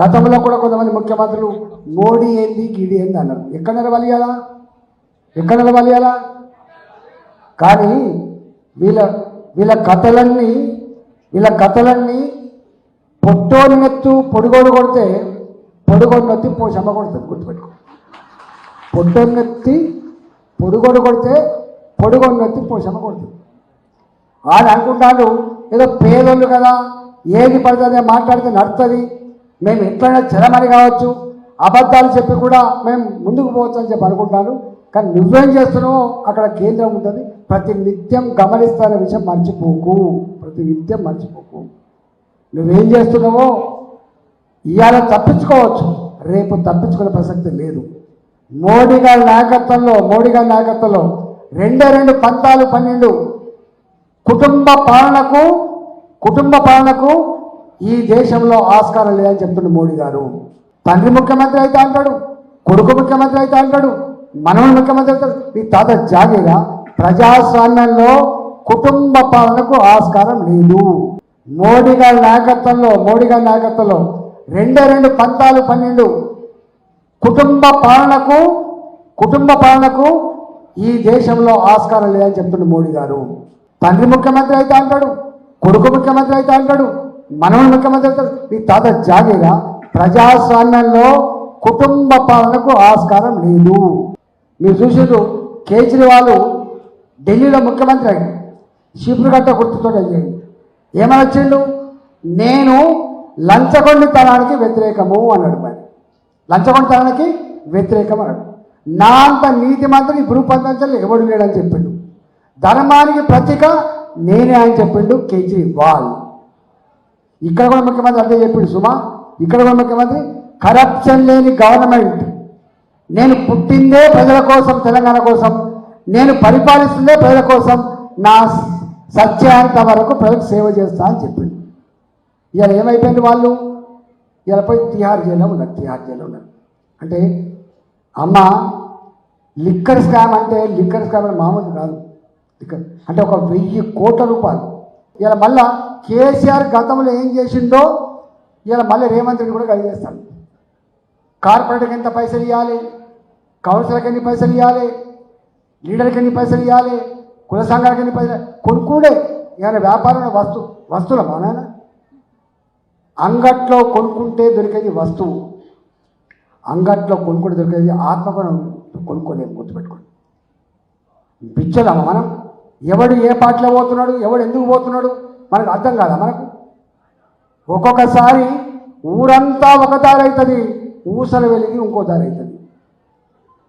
గతంలో కూడా కొంతమంది ముఖ్యమంత్రులు మోడీ ఏంది గిడి ఏంది అన్నారు. ఎక్కడ నిలబలియాలా ఎక్కడ నిలబలియాలా కానీ వీళ్ళ వీళ్ళ కథలన్నీ వీళ్ళ కథలన్నీ పొట్టోని నెత్తు పొడుగోడు కొడితే పొడుగోడు నొత్తి పోషమ్మ కొడుతుంది గుర్తుపెట్టుకో. పొట్టోని నెత్తి పొడుగోడు కొడితే పొడుగోడు నొత్తి పోషమ్మ కొడుతుంది. వాళ్ళు అనుకుంటారు ఏదో పేదోళ్ళు కదా ఏది పడుతుంది మాట్లాడితే నడుతుంది మేము ఎట్లయినా చెరమని కావచ్చు అబద్ధాలు చెప్పి కూడా మేము ముందుకు పోవచ్చు అని చెప్పి అనుకుంటాను కానీ నువ్వేం చేస్తున్నావో అక్కడ కేంద్రం ఉంటుంది. ప్రతి నిత్యం గమనిస్తున్న విషయం మర్చిపోకు. ప్రతి నిత్యం మర్చిపోకు. నువ్వేం చేస్తున్నావో ఇవాళ తప్పించుకోవచ్చు. రేపు తప్పించుకునే ప్రసక్తి లేదు. మోడీ గారి నాయకత్వంలో మోడీ గారి నాయకత్వంలో రెండే రెండు పంతాలు పన్నెండు కుటుంబ పాలనకు కుటుంబ పాలనకు ఈ దేశంలో ఆస్కారం లేదని చెప్తున్న మోడీ గారు. తండ్రి ముఖ్యమంత్రి అయితే అంటాడు కొడుకు ముఖ్యమంత్రి అయితే అంటాడు మనవడు ముఖ్యమంత్రి అవుతాడు ఈ తాత జాగీరా? ప్రజాస్వామ్యంలో కుటుంబ పాలనకు ఆస్కారం లేదు. మోడీ గారి నాయకత్వంలో మోడీ గారి నాయకత్వంలో రెండే రెండు పంతాలు పన్నెండు. కుటుంబ పాలనకు కుటుంబ పాలనకు ఈ దేశంలో ఆస్కారం లేదని చెప్తున్న మోడీ గారు. తండ్రి ముఖ్యమంత్రి అయితే అంటాడు కొడుకు ముఖ్యమంత్రి అయితే అంటాడు మనవడు ముఖ్యమంత్రి అవుతాడు మీ తాత జాగీరా ప్రజాస్వామ్యంలో కుటుంబ పాలనకు ఆస్కారం లేదు. మీరు చూసారు కేజ్రీవాల్ ఢిల్లీలో ముఖ్యమంత్రి అయ్యి శిపురుగట్ట గుర్తుతో చేయండి ఏమని వచ్చిండు? నేను లంచగొండితనానికి వ్యతిరేకము అన్నాడు మరి లంచగొండితనానికి వ్యతిరేకం అన్నాడు నా అంత నీతి మంత్రిని ఈ ఎవడు లేడని చెప్పిండు. ధర్మానికి ప్రతీక నేనే అని చెప్పిండు కేజ్రీవాల్. ఇక్కడ కూడా ముఖ్యమంత్రి అదే చెప్పిండు సుమా. ఇక్కడ కూడా ముఖ్యమంత్రి కరప్షన్ లేని గవర్నమెంట్ నేను పుట్టిందే ప్రజల కోసం తెలంగాణ కోసం. నేను పరిపాలిస్తుందే ప్రజల కోసం. నా సత్యాంత వరకు ప్రజలకు సేవ చేస్తా అని చెప్పిండు. ఇవాళ ఏమైపోయింది వాళ్ళు? ఇలా పోయి తిహార్ జైల్లో ఉన్నారు తిహార్ జైల్లో ఉన్నారు. అంటే అమ్మ లిక్కర్ స్కామ్ అంటే లిక్కర్ స్కామ్ అంటే మామూలు కాదు. లిక్కర్. అంటే ఒక వెయ్యి కోట్ల రూపాయలు. ఇలా మళ్ళా కేసీఆర్ గతంలో ఏం చేసిండో ఇలా మళ్ళీ రేవంత్ రెడ్డి కూడా కలిగి చేస్తాడు. కార్పొరేటర్కి ఎంత పైసలు ఇవ్వాలి? కౌన్సిలర్కి ఎన్ని పైసలు ఇవ్వాలి? లీడర్కి ఎన్ని పైసలు ఇవ్వాలి? కుల సంఘానికి ఎన్ని పైసలు కొనుక్കൂడే ఏమైనా వ్యాపారంలో వస్తు వస్తువుల నాయన? అంగట్లో కొనుక్కుంటే దొరికేది వస్తువు. అంగట్లో కొనుక్కుంటే దొరికేది ఆత్మగుణం కొనుక్కోలేము గుర్తుపెట్టుకోండి. పిచ్చలమ్మ మనం? ఎవడు ఏ పాటలో పోతున్నాడు ఎవడు ఎందుకు పోతున్నాడు మనకు అర్థం కాదా మనకు? ఒక్కొక్కసారి ఊరంతా ఒక దారి అవుతుంది ఊసలు వెలిగి ఇంకో దారి అవుతుంది.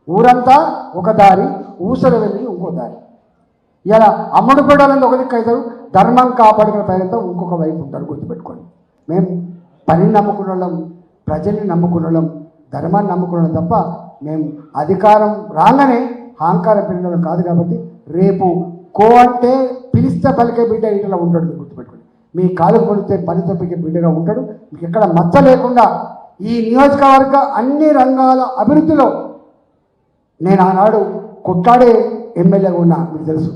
ఊరంతా ఒక దారి ఊసల వెలిగి ఇంకో దారి. ఇలా అమ్ముడు బిడ్డలంతా ఒక దిక్కు అవుతారు ధర్మం కాపాడుకునే ప్రయత్నం ఇంకొక వైపు ఉంటారు గుర్తుపెట్టుకోండి. మేము పనిని నమ్ముకున్న వాళ్ళం ప్రజల్ని నమ్ముకున్న వాళ్ళం ధర్మాన్ని నమ్ముకున్న వాళ్ళం తప్ప మేము అధికారం రాగానే అహంకారం పెరిగిన కాదు కాబట్టి రేపు కో అంటే పిలిస్తే పలికే బిడ్డ ఇట్లా ఉంటాడు మీరు గుర్తుపెట్టుకోండి. మీ కాలు కొలిస్తే పని తప్పికే బిడ్డగా ఉంటాడు. మీకు ఎక్కడ మచ్చ లేకుండా ఈ నియోజకవర్గ అన్ని రంగాల అభివృద్ధిలో నేను ఆనాడు కొట్లాడే ఎమ్మెల్యేగా ఉన్నా మీకు తెలుసు.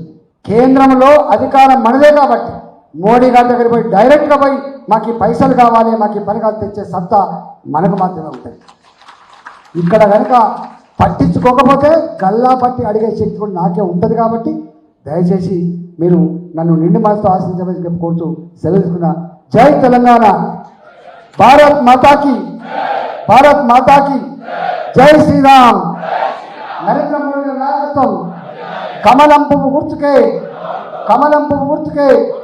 కేంద్రంలో అధికారం మనదే కాబట్టి మోడీ గారి దగ్గర పోయి డైరెక్ట్గా పోయి మాకు పైసలు కావాలి మాకు పని కాదు తెచ్చే సత్తా మనకు మాత్రమే ఉంటుంది. ఇక్కడ కనుక పట్టించుకోకపోతే గల్లా పట్టి అడిగే శక్తి కూడా నాకే ఉంటుంది కాబట్టి దయచేసి మీరు నన్ను నిండు మనసుతో ఆశించమని చెప్పి కోరుతూ సెలవు తీసుకున్నా. జై తెలంగాణ. భారత్ మాతాకి. భారత్ మాతాకి. జై శ్రీరామ్. నరేంద్ర మోడీ నాయకత్వం. కమలం పువ్వు గుర్తుకే. కమలం పువ్వు గుర్తుకే.